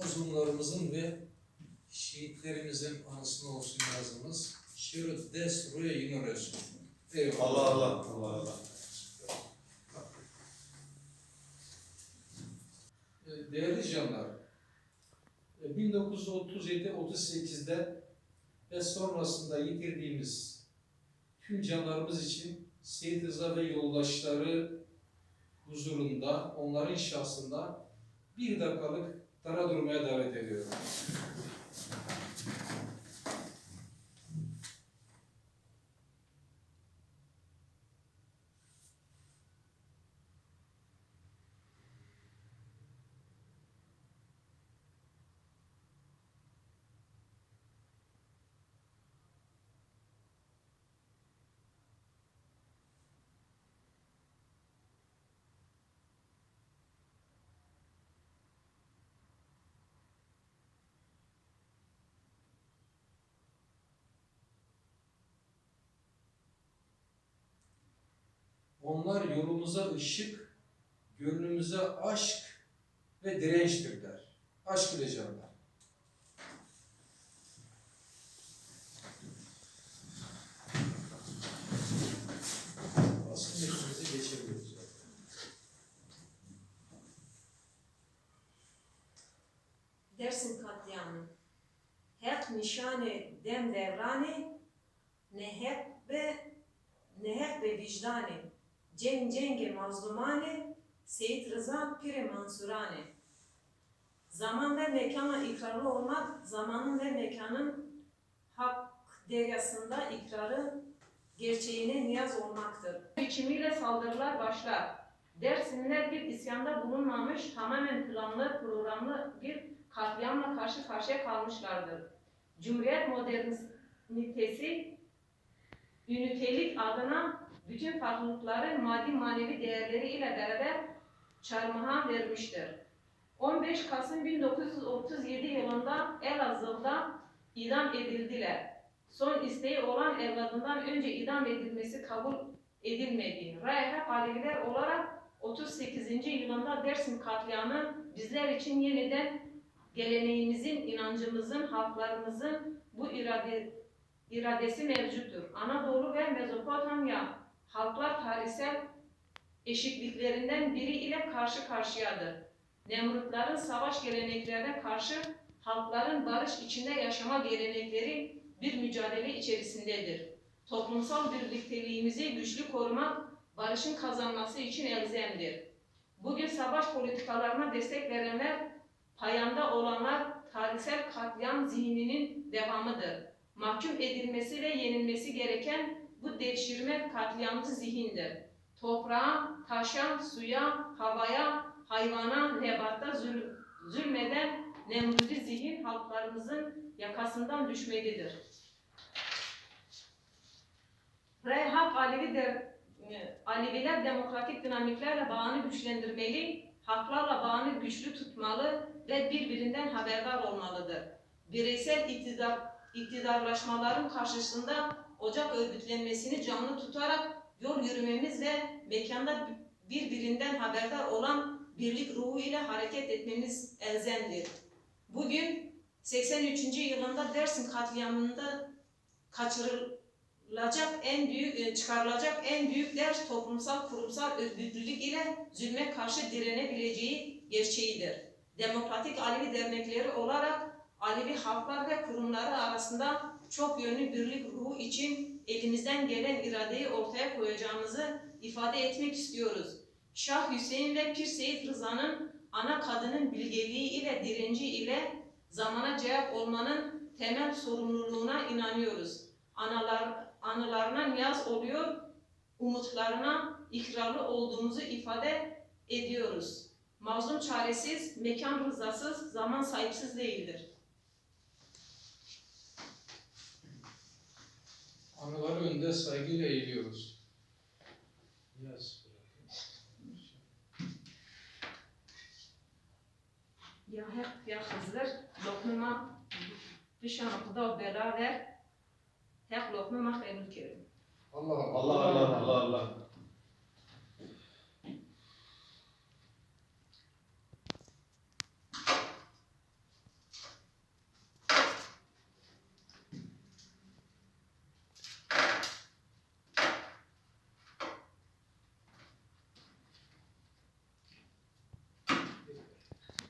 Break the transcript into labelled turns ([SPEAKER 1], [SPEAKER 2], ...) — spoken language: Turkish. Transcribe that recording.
[SPEAKER 1] mazlumlarımızın ve şehitlerimizin anısına olsun yazımız. Şiru des ruye yunores. Eyvallah.
[SPEAKER 2] Allah Allah. Allah Allah.
[SPEAKER 1] E, Değerli canlar, e, 1937-38'de ve sonrasında yitirdiğimiz tüm canlarımız için Seyit Rıza ve yoldaşları huzurunda, onların şahsında bir dakikalık dara durmaya davet ediyorum. Onlar yolumuza ışık, gönlümüze aşk ve dirençtirler. Aşk ile canlar. Basın metnimize geçebiliriz.
[SPEAKER 3] Dersim katliamı. Hep nişane dem devrane, ne hep ve ne hep ve vicdane. Ceng cenge mazlumane, Seyit Rıza Piri Mansurane. Zaman ve mekana ikrarlı olmak, zamanın ve mekanın hak deryasında ikrarı gerçeğine niyaz olmaktır. Biçimiyle saldırılar başlar. Dersimler bir isyanda bulunmamış, tamamen planlı, programlı bir katliamla karşı karşıya kalmışlardır. Cumhuriyet modernitesi, ünitelik adına bütün farklılıkları maddi manevi değerleri ile beraber çarmıha vermiştir. 15 Kasım 1937 yılında Elazığ'da idam edildiler. Son isteği olan evladından önce idam edilmesi kabul edilmedi. RAYH Aleviler olarak 38. yılında Dersim katliamı bizler için yeniden geleneğimizin, inancımızın, halklarımızın bu irade, iradesi mevcuttur. Anadolu ve Mezopotamya halklar tarihsel eşitliklerinden biri ile karşı karşıyadır. Nemrutların savaş geleneklerine karşı halkların barış içinde yaşama gelenekleri bir mücadele içerisindedir. Toplumsal birlikteliğimizi güçlü korumak, barışın kazanması için elzemdir. Bugün savaş politikalarına destek verenler payanda olanlar tarihsel katliam zihninin devamıdır. Mahkum edilmesi ve yenilmesi gereken bu devşirme katliamcı zihindir. Toprağa, taşa, suya, havaya, hayvana, nebata zül- zulmeden Nemrudi zihin halklarımızın yakasından düşmelidir. Reyhak Alevi e, Aleviler demokratik dinamiklerle bağını güçlendirmeli, haklarla bağını güçlü tutmalı ve birbirinden haberdar olmalıdır. Bireysel iktidar, iktidarlaşmaların karşısında ocak örgütlenmesini canlı tutarak yol yürümemiz ve mekanda birbirinden haberdar olan birlik ruhu ile hareket etmemiz elzemdir. Bugün 83. yılında Dersim katliamında kaçırılacak en büyük e, çıkarılacak en büyük ders toplumsal kurumsal örgütlülük ile zulme karşı direnebileceği gerçeğidir. Demokratik Alevi dernekleri olarak Alevi halklar ve kurumları arasında çok yönlü birlik ruhu için elimizden gelen iradeyi ortaya koyacağımızı ifade etmek istiyoruz. Şah Hüseyin ve Pir Seyit Rıza'nın ana kadının bilgeliği ile direnci ile zamana cevap olmanın temel sorumluluğuna inanıyoruz. Analar, anılarına niyaz oluyor, umutlarına ikrarlı olduğumuzu ifade ediyoruz. Mazlum çaresiz, mekan rızasız, zaman sahipsiz değildir.
[SPEAKER 1] Anıları önünde saygıyla eğiliyoruz. Yaz.
[SPEAKER 3] Ya hep ya Hızır, lokmama düşen okuda beraber hep lokmama hayırlı kerim.
[SPEAKER 1] Allah Allah.
[SPEAKER 2] Allah Allah Allah Allah.